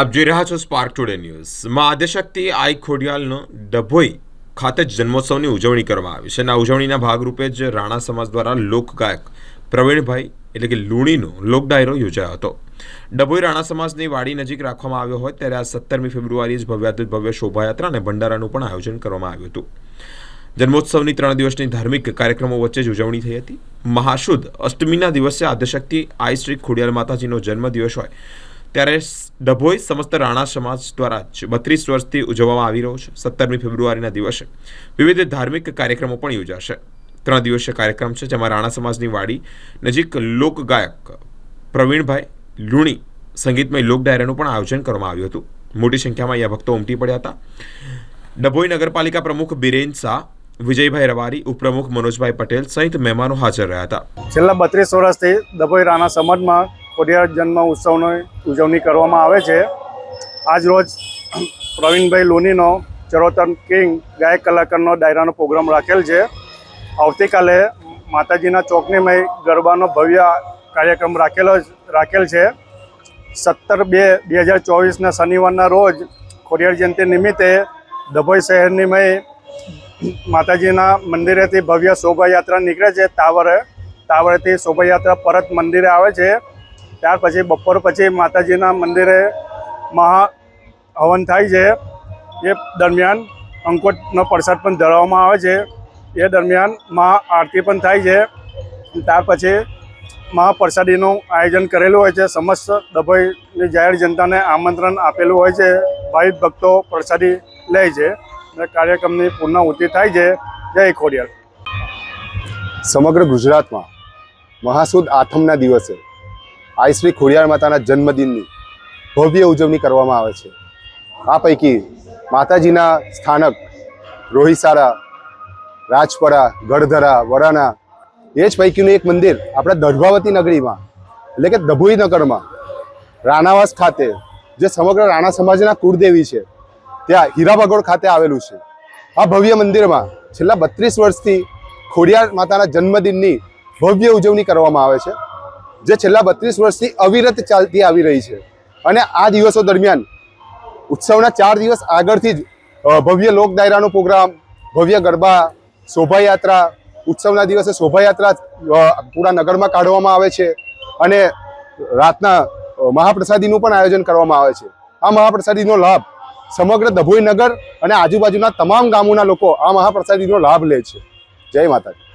આપ જોઈ રહ્યા છો સ્પાર્ક ટુડે ન્યૂઝમાં આદ્યશક્તિ આઈ ખોડિયાલનો ડભોઈ ખાતે જ જન્મોત્સવની ઉજવણી કરવામાં આવી છે. અને આ ઉજવણીના ભાગરૂપે જ રાણા સમાજ દ્વારા લોકગાયક પ્રવીણભાઈ એટલે કે લુણીનો લોકડાયરો યોજાયો હતો. ડભોઈ રાણા સમાજની વાડી નજીક રાખવામાં આવ્યો હોય ત્યારે આ સત્તરમી ફેબ્રુઆરીએ જ ભવ્યાતિ ભવ્ય શોભાયાત્રા અને ભંડારાનું પણ આયોજન કરવામાં આવ્યું હતું. જન્મોત્સવની ત્રણ દિવસની ધાર્મિક કાર્યક્રમો વચ્ચે જ ઉજવણી થઈ હતી. મહાશુદ્ધ અષ્ટમીના દિવસે આદ્યશક્તિ આઈ શ્રી ખોડિયાલ માતાજીનો જન્મદિવસ હોય ત્યારે ડભોઈ સમસ્ત રાણા સમાજ દ્વારા બત્રીસ વર્ષથી ઉજવવામાં આવી રહ્યો છે. સત્તરમી ફેબ્રુઆરીના દિવસે વિવિધ ધાર્મિક કાર્યક્રમો પણ યોજાશે. ત્રણ દિવસીય કાર્યક્રમ છે જેમાં રાણા સમાજની વાડી નજીક લોકગાયક પ્રવીણભાઈ લુણી સંગીતમય લોક ડાયરાનું પણ આયોજન કરવામાં આવ્યું હતું. મોટી સંખ્યામાં અહીંયા ભક્તો ઉમટી પડ્યા હતા. ડભોઈ નગરપાલિકા પ્રમુખ બિરેન શાહ, વિજયભાઈ રવારી, ઉપપ્રમુખ મનોજભાઈ પટેલ સહિત મહેમાનો હાજર રહ્યા હતા. છેલ્લા બત્રીસ વર્ષથી ડભોઈ રાણા સમાજમાં ખોડિયાર જન્મ ઉત્સવની ઉજવણી કરવામાં આવે છે. આજ રોજ પ્રવીણભાઈ લોનીનો ચરોતર કિંગ ગાયક કલાકારનો ડાયરાનો પ્રોગ્રામ રાખેલ છે. આવતીકાલે માતાજીના ચોકનીમય ગરબાનો ભવ્ય કાર્યક્રમ રાખેલો રાખેલ છે. સત્તર બે બે હજાર ચોવીસના શનિવારના રોજ ખોડિયાર જયંતિ નિમિત્તે ડભોઈ શહેરનીમય માતાજીના મંદિરેથી ભવ્ય શોભાયાત્રા નીકળે છે. તાવરે, તાવરેથી શોભાયાત્રા પરત મંદિરે આવે છે. ત્યાર પછી બપોર પછી માતાજીના મંદિરે મહા હવન થાય છે. એ દરમિયાન અંકોટનો પ્રસાદ પણ ધરવામાં આવે છે. એ દરમિયાન મહા આરતી પણ થાય છે. ત્યાર પછી મહાપ્રસાદીનું આયોજન કરેલું હોય છે. સમસ્ત ડભોઈની જાહેર જનતાને આમંત્રણ આપેલું હોય છે. ભાવિક ભક્તો પ્રસાદી લે છે અને કાર્યક્રમની પૂર્ણાહુતિ થાય છે. જય ખોડિયાર. સમગ્ર ગુજરાતમાં મહાસુદ આઠમના દિવસે આઈ શ્રી ખોડિયાર માતાના જન્મદિનની ભવ્ય ઉજવણી કરવામાં આવે છે. આ પૈકી માતાજીના સ્થાનક રોહિસારા, રાજપરા, ગઢધરા વરાણા એ જ પૈકીનું એક મંદિર આપણા દર્ભાવતી નગરીમાં, એટલે કે દભોઈ નગરમાં, રાણાવાસ ખાતે, જે સમગ્ર રાણા સમાજના કુળદેવી છે, ત્યાં હીરાબગોળ ખાતે આવેલું છે. આ ભવ્ય મંદિરમાં છેલ્લા બત્રીસ વર્ષથી ખોડિયાર માતાના જન્મદિનની ભવ્ય ઉજવણી કરવામાં આવે છે. જે છેલ્લા બત્રીસ વર્ષથી અવિરત ચાલતી આવી રહી છે. અને આ દિવસો દરમિયાન ઉત્સવના ચાર દિવસ આગળથી જ ભવ્ય લોક ડાયરાનો પ્રોગ્રામ, ભવ્ય ગરબા, શોભાયાત્રા, ઉત્સવના દિવસે શોભાયાત્રા પૂરા નગરમાં કાઢવામાં આવે છે અને રાતના મહાપ્રસાદીનું પણ આયોજન કરવામાં આવે છે. આ મહાપ્રસાદીનો લાભ સમગ્ર દભોઈ નગર અને આજુબાજુના તમામ ગામોના લોકો આ મહાપ્રસાદીનો લાભ લે છે. જય માતાજી.